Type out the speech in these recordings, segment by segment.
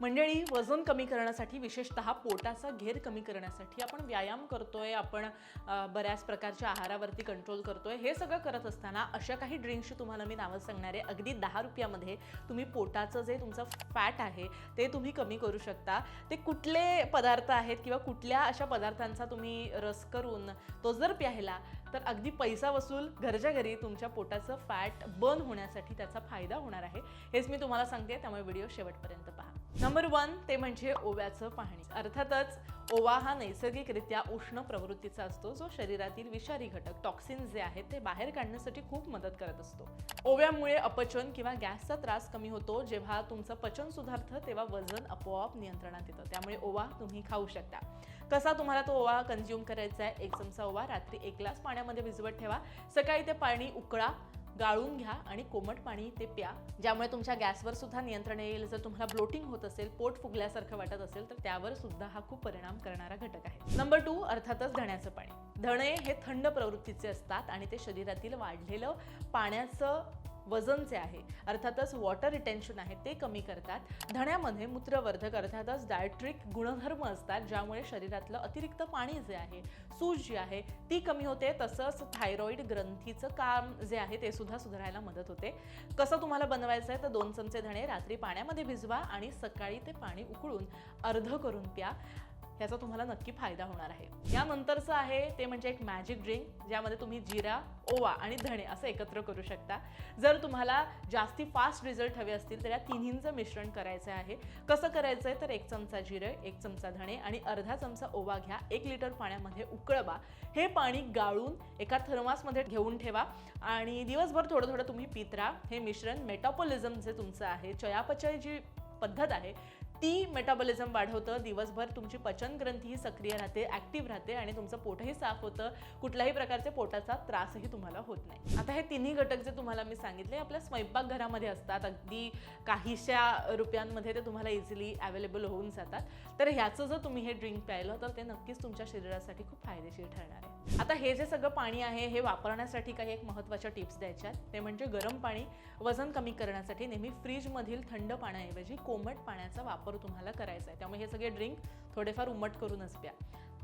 मंडळी वजन कमी करण्यासाठी विशेषतः पोटाचा घेर कमी करण्यासाठी आपण व्यायाम करतोय आपण बऱ्याच प्रकारच्या आहारावरती कंट्रोल करतोय हे सगळं करत असताना अशा काही ड्रिंक्सची तुम्हाला मी नावं सांगणार आहे. अगदी दहा रुपयामध्ये तुम्ही पोटाचं जे तुमचं फॅट आहे ते तुम्ही कमी करू शकता. ते कुठले पदार्थ आहेत किंवा कुठल्या अशा पदार्थांचा तुम्ही रस करून तो जर प्यायला तर अगदी पैसा वसूल घरच्या घरी तुमच्या पोटाचं फॅट बर्न होण्यासाठी त्याचा फायदा होणार आहे. हेच मी तुम्हाला सांगते त्यामुळे व्हिडिओ शेवटपर्यंत पहा. नंबर वन ते म्हणजे ओव्याचं पाणी अर्थातच ओवा हा नैसर्गिकरित्या उष्ण प्रवृत्तीचा असतो जो शरीरातील विषारी घटक टॉक्सिन जे आहेत ते बाहेर काढण्यासाठी खूप मदत करत असतो. ओव्यामुळे अपचन किंवा गॅसचा त्रास कमी होतो जेव्हा तुमचं पचन सुधारतं तेव्हा वजन आपोआप नियंत्रणात येतं. त्यामुळे ओवा तुम्ही खाऊ शकता. कसा तुम्हाला तो ओवा कन्झ्युम करायचा आहे? एक चमचा ओवा रात्री एक ग्लास पाण्यामध्ये भिजवत ठेवा. सकाळी ते पाणी उकळा. गाळून घ्या आणि कोमट पाणी ते प्या. ज्यामुळे तुमच्या गॅसवर सुद्धा नियंत्रण येईल. जर तुम्हाला ब्लोटिंग होत असेल पोट फुगल्यासारखं वाटत असेल तर त्यावर सुद्धा हा खूप परिणाम करणारा घटक आहे. नंबर टू अर्थातच धण्याचं पाणी. धणे हे थंड प्रवृत्तीचे असतात आणि ते शरीरातील वाढलेलं पाण्याचं वजन जे आहे. अर्थातच वॉटर रिटेन्शन आहे ते कमी करतात. धण्यामध्ये मूत्रवर्धक अर्थातच डायट्रिक गुणधर्म असतात ज्यामुळे शरीरातलं अतिरिक्त पाणी जे आहे सूज जी आहे ती कमी होते. तसंच थायरॉईड ग्रंथीचं काम जे आहे ते सुद्धा सुधारायला मदत होते. कसं तुम्हाला बनवायचं आहे तर दोन चमचे धणे रात्री पाण्यामध्ये भिजवा आणि सकाळी ते पाणी उकळून अर्ध करून प्या. याचा तुम्हाला नक्की फायदा होणार आहे. यानंतरचं आहे ते म्हणजे एक मॅजिक ड्रिंक ज्यामध्ये तुम्ही जिरा ओवा आणि धणे असं एकत्र करू शकता. जर तुम्हाला जास्ती फास्ट रिझल्ट हवे असतील तर या तिन्हींचं मिश्रण करायचं आहे. कसं करायचं आहे तर एक चमचा जिरं एक चमचा धणे आणि अर्धा चमचा ओवा घ्या. एक लिटर पाण्यामध्ये उकळवा. हे पाणी गाळून एका थर्मासमध्ये घेऊन ठेवा. आणि दिवसभर थोडं थोडं तुम्ही पित राहा. हे मिश्रण मेटापोलिझम जे तुमचं आहे. चयापचय जी पद्धत आहे ती मेटाबॉलिझम वाढवतं. दिवसभर तुमची पचन सक्रिय राहते ॲक्टिव्ह राहते आणि तुमचं पोटही साफ होतं. कुठल्याही प्रकारच्या पोटाचा त्रासही तुम्हाला होत नाही. आता हे तिन्ही घटक जे तुम्हाला मी सांगितले आपल्या स्वयंपाकघरामध्ये असतात. अगदी काहीशा रुपयांमध्ये ते तुम्हाला इझिली अवेलेबल होऊन जातात. तर ह्याचं जर तुम्ही हे ड्रिंक प्यायलं तर ते नक्कीच तुमच्या शरीरासाठी खूप फायदेशीर ठरणार आहे. आता हे जे सगळं पाणी आहे हे वापरण्यासाठी काही एक महत्त्वाच्या टिप्स द्यायच्या आहेत ते म्हणजे गरम पाणी वजन कमी करण्यासाठी नेहमी फ्रीजमधील थंड पाण्याऐवजी कोमट पाण्याचा वापर तुम्हाला करायचा आहे. त्यामुळे हे सगळे ड्रिंक थोडेफार उमट करूनच प्या.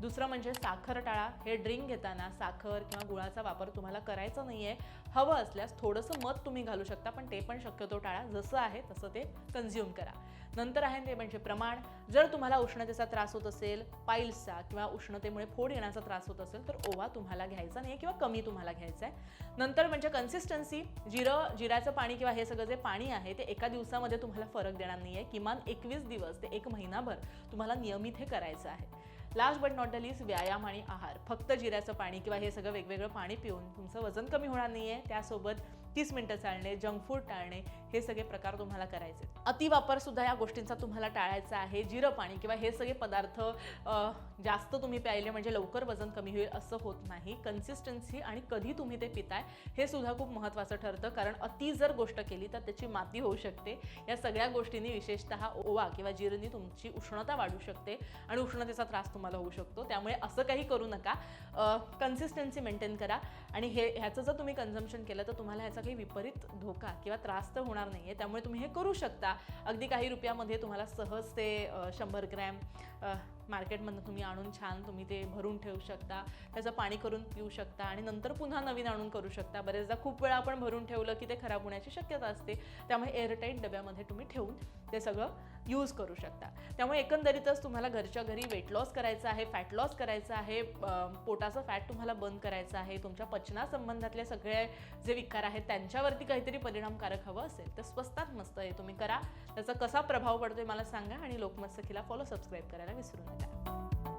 दुसरं म्हणजे साखर टाळा. हे ड्रिंक घेताना साखर किंवा गुळाचा वापर तुम्हाला करायचा नाही आहे हवं असल्यास थोडंसं मध तुम्ही घालू शकता पण ते पण शक्यतो टाळा. जसं आहे तसं ते कन्झ्युम करा. नंतर आहे ते म्हणजे प्रमाण. जर तुम्हाला उष्णतेचा त्रास होत असेल पाईल्सचा किंवा उष्णतेमुळे फोड येण्याचा त्रास होत असेल तर ओवा तुम्हाला घ्यायचा नाही किंवा कमी तुम्हाला घ्यायचा आहे नंतर म्हणजे कन्सिस्टन्सी जिरं जिऱ्याचं पाणी किंवा हे सगळं जे पाणी आहे ते एका दिवसामध्ये तुम्हाला फरक देणार नाही आहे किमान एकवीस दिवस ते एक महिनाभर तुम्हाला नियमित हे करायचं आहे. Last but not the least व्यायाम आणि आहार. फक्त जिऱ्याचं पाणी किंवा हे सगळं वेगवेगळं पाणी पिऊन तुमचं वजन कमी होणार नाही आहे त्यासोबत तीस मिनटं चालणे जंक फूड टाळणे हे सगळे प्रकार तुम्हाला करायचे अतिवापर सुद्धा या गोष्टींचा तुम्हाला टाळायचा आहे. जिरं पाणी किंवा हे सगळे पदार्थ जास्त तुम्ही प्यायले म्हणजे लवकर वजन कमी होईल असं होत नाही. कन्सिस्टन्सी आणि कधी तुम्ही ते पिताय हे सुद्धा खूप महत्त्वाचं ठरतं. कारण अति जर गोष्ट केली तर त्याची माती होऊ शकते. या सगळ्या गोष्टींनी विशेषतः ओवा किंवा जिरणी तुमची उष्णता वाढू शकते आणि उष्णतेचा त्रास तुम्हाला होऊ शकतो. त्यामुळे असं काही करू नका. कन्सिस्टन्सी मेंटेन करा. आणि हे ह्याचं जर तुम्ही कन्झम्पशन केलं तर तुम्हाला ह्याचा काही विपरीत धोका किंवा त्रास तर होणार नाही आहे त्यामुळे तुम्ही हे करू शकता. अगदी काही रुपयामध्ये तुम्हाला सहज ते शंभर ग्रॅम मार्केटमधनं तुम्ही आणून छान तुम्ही ते भरून ठेवू शकता त्याचं पाणी करून पिऊ शकता आणि नंतर पुन्हा नवीन आणून करू शकता. बरेचदा खूप वेळा आपण भरून ठेवलं की ते खराब होण्याची शक्यता असते. त्यामुळे एअरटाईट डब्यामध्ये तुम्ही ठेवून ते सगळं यूज करू शकता. त्यामुळे एकंदरीतच तुम्हाला घरच्या घरी वेट लॉस करायचं आहे फॅट लॉस करायचं आहे पोटाचं फॅट तुम्हाला बंद करायचं आहे तुमच्या पचनासंबंधातले सगळे जे विकार आहेत त्यांच्यावरती काहीतरी परिणामकारक हवं असेल तर स्वस्तात मस्त आहे तुम्ही करा. त्याचा कसा प्रभाव पडतोय मला सांगा आणि लोकमत सखीला फॉलो सबस्क्राईब करायला विसरू नका. うん。